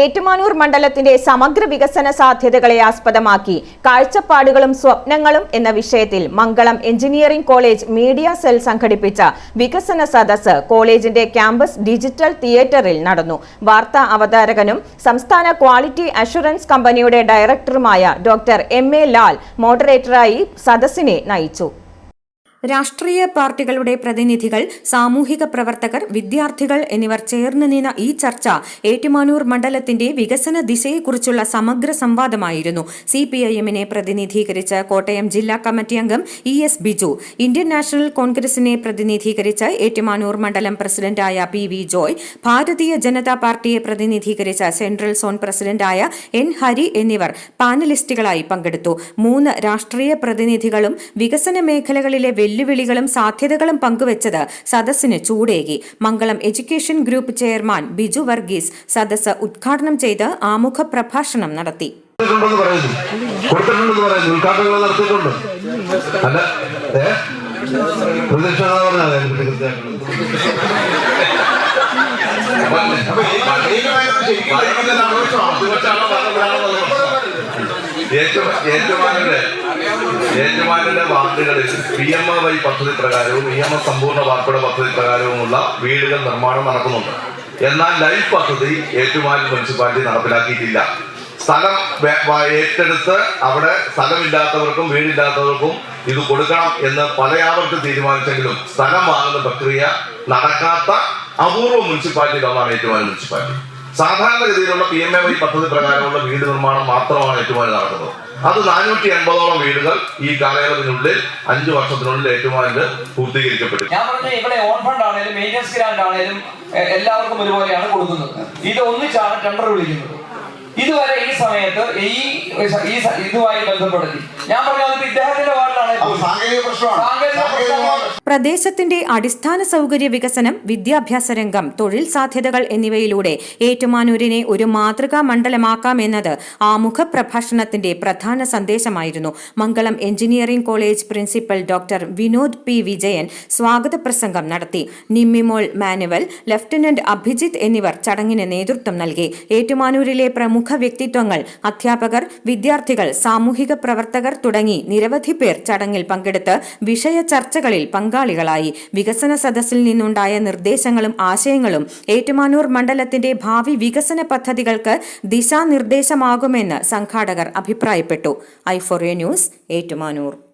ഏറ്റുമാനൂർ മണ്ഡലത്തിന്റെ സമഗ്ര വികസന സാധ്യതകളെ ആസ്പദമാക്കി കാഴ്ചപ്പാടുകളും സ്വപ്നങ്ങളും എന്ന വിഷയത്തിൽ Mangalam engineering college media cell സംഘടിപ്പിച്ച വികസന സദസ് കോളേജിന്റെ ക്യാമ്പസ് ഡിജിറ്റൽ തിയേറ്ററിൽ നടന്നു. വാർത്താ അവതാരകനും സംസ്ഥാന ക്വാളിറ്റി അഷുറൻസ് കമ്പനിയുടെ ഡയറക്ടറുമായ ഡോക്ടർ എം എ ലാൽ മോഡറേറ്ററായി സദസ്സിനെ നയിച്ചു. രാഷ്ട്രീയ പാർട്ടികളുടെ പ്രതിനിധികൾ സാമൂഹിക പ്രവർത്തകർ വിദ്യാർത്ഥികൾ എന്നിവർ ചേർന്ന് നിന്ന ഈ ചർച്ച ഏറ്റുമാനൂർ മണ്ഡലത്തിന്റെ വികസന ദിശയെക്കുറിച്ചുള്ള സമഗ്ര സംവാദമായിരുന്നു. സി പി ഐ എമ്മിനെ പ്രതിനിധീകരിച്ച് കോട്ടയം ജില്ലാ കമ്മിറ്റി അംഗം E S Biju Indian national കോൺഗ്രസിനെ പ്രതിനിധീകരിച്ച് ഏറ്റുമാനൂർ മണ്ഡലം പ്രസിഡന്റായ പി വി ജോയ് ഭാരതീയ ജനതാ പാർട്ടിയെ പ്രതിനിധീകരിച്ച സെൻട്രൽ സോൺ പ്രസിഡന്റായ എൻ ഹരി എന്നിവർ പാനലിസ്റ്റുകളായി പങ്കെടുത്തു. മൂന്ന് രാഷ്ട്രീയ പ്രതിനിധികളും വികസന മേഖലകളിലെ വെല്ലുവിളികളും സാധ്യതകളും പങ്കുവച്ചത് സദസ്സിന് ചൂടേകി. Mangalam education group chairman Biju Varghese സദസ്സ് ഉദ്ഘാടനം ചെയ്ത് ആമുഖ പ്രഭാഷണം നടത്തി. കൊടുത്തിട്ടുണ്ടെന്ന് പറയുന്നു. കൊടുത്തിട്ടുണ്ടെന്ന് ഏറ്റുമാനന്റെ ഏറ്റുമാനന്റെ വാർഡുകളിൽ പി എം എ വൈ പദ്ധതി പ്രകാരവും ഇ എം എസ് സമ്പൂർണ വാർപ്പിട പദ്ധതി പ്രകാരവുമുള്ള വീടുകൾ നിർമ്മാണം നടക്കുന്നുണ്ട്. എന്നാൽ ലൈഫ് പദ്ധതി ഏറ്റുമാനൂർ മുനിസിപ്പാലിറ്റി നടപ്പിലാക്കിയിട്ടില്ല. സ്ഥലം ഏറ്റെടുത്ത് അവിടെ സ്ഥലമില്ലാത്തവർക്കും വീടില്ലാത്തവർക്കും ഇത് കൊടുക്കണം എന്ന് പലയാവർക്കും തീരുമാനിച്ചെങ്കിലും സ്ഥലം വാങ്ങുന്ന പ്രക്രിയ നടക്കാത്ത അപൂർവ മുനിസിപ്പാലിറ്റി ഒന്നാണ് ഏറ്റുമാനൂർ മുനിസിപ്പാലിറ്റി. സാധാരണഗതിയിലുള്ള പി എം എ വൈ പദ്ധതി പ്രകാരമുള്ള വീട് നിർമ്മാണം മാത്രമാണ് ഏറ്റുമാനി നടക്കുന്നത്. അത് നാനൂറ്റി എൺപതോളം വീടുകൾ ഈ കാലയളവിനുള്ളിൽ അഞ്ചു വർഷത്തിനുള്ളിൽ ഏറ്റുമാനിൽ പൂർത്തീകരിക്കപ്പെട്ടു ഞാൻ പറഞ്ഞ ഇവിടെ ഓൺ ഫണ്ട് ആണെങ്കിലും മെയിന്റെനൻസ് ഗ്രാൻഡ് ആണെങ്കിലും എല്ലാവർക്കും ഒരുപോലെയാണ് കൊടുക്കുന്നത്. ഇത് ഒന്നിച്ചാണ് ടെൻഡർ വിളിക്കുന്നത്. ഇതുവരെ ഈ സമയത്ത് ഈ ഈ ഇതുമായി ബന്ധപ്പെടുത്തി. ഞാൻ പറഞ്ഞത് ഇദ്ദേഹത്തിന്റെ വാർഡിലാണ്. പ്രദേശത്തിന്റെ അടിസ്ഥാന സൗകര്യ വികസനം വിദ്യാഭ്യാസ രംഗം തൊഴിൽ സാധ്യതകൾ എന്നിവയിലൂടെ ഏറ്റുമാനൂരിനെ ഒരു മാതൃകാ മണ്ഡലമാക്കാമെന്നത് ആമുഖ പ്രഭാഷണത്തിന്റെ പ്രധാന സന്ദേശമായിരുന്നു. Mangalam engineering college principal doctor Vinod P. Vijayan സ്വാഗത പ്രസംഗം നടത്തി. നിമ്മിമോൾ മാനുവൽ ലഫ്റ്റനന്റ് അഭിജിത്ത് എന്നിവർ ചടങ്ങിന് നേതൃത്വം നൽകി. ഏറ്റുമാനൂരിലെ പ്രമുഖ വ്യക്തിത്വങ്ങൾ അധ്യാപകർ വിദ്യാർത്ഥികൾ സാമൂഹിക പ്രവർത്തകർ തുടങ്ങി നിരവധി പേർ ചടങ്ങിൽ പങ്കെടുത്ത് വിഷയ ചർച്ചകളിൽ പങ്കാളികളായി. വികസന സദസ്സിൽ നിന്നുണ്ടായ നിർദ്ദേശങ്ങളും ആശയങ്ങളും ഏറ്റുമാനൂർ മണ്ഡലത്തിന്റെ ഭാവി വികസന പദ്ധതികൾക്ക് ദിശാനിർദ്ദേശമാകുമെന്ന് സംഘാടകർ അഭിപ്രായപ്പെട്ടു. ഐ ഐഫോറിയ ന്യൂസ് ഏറ്റുമാനൂർ.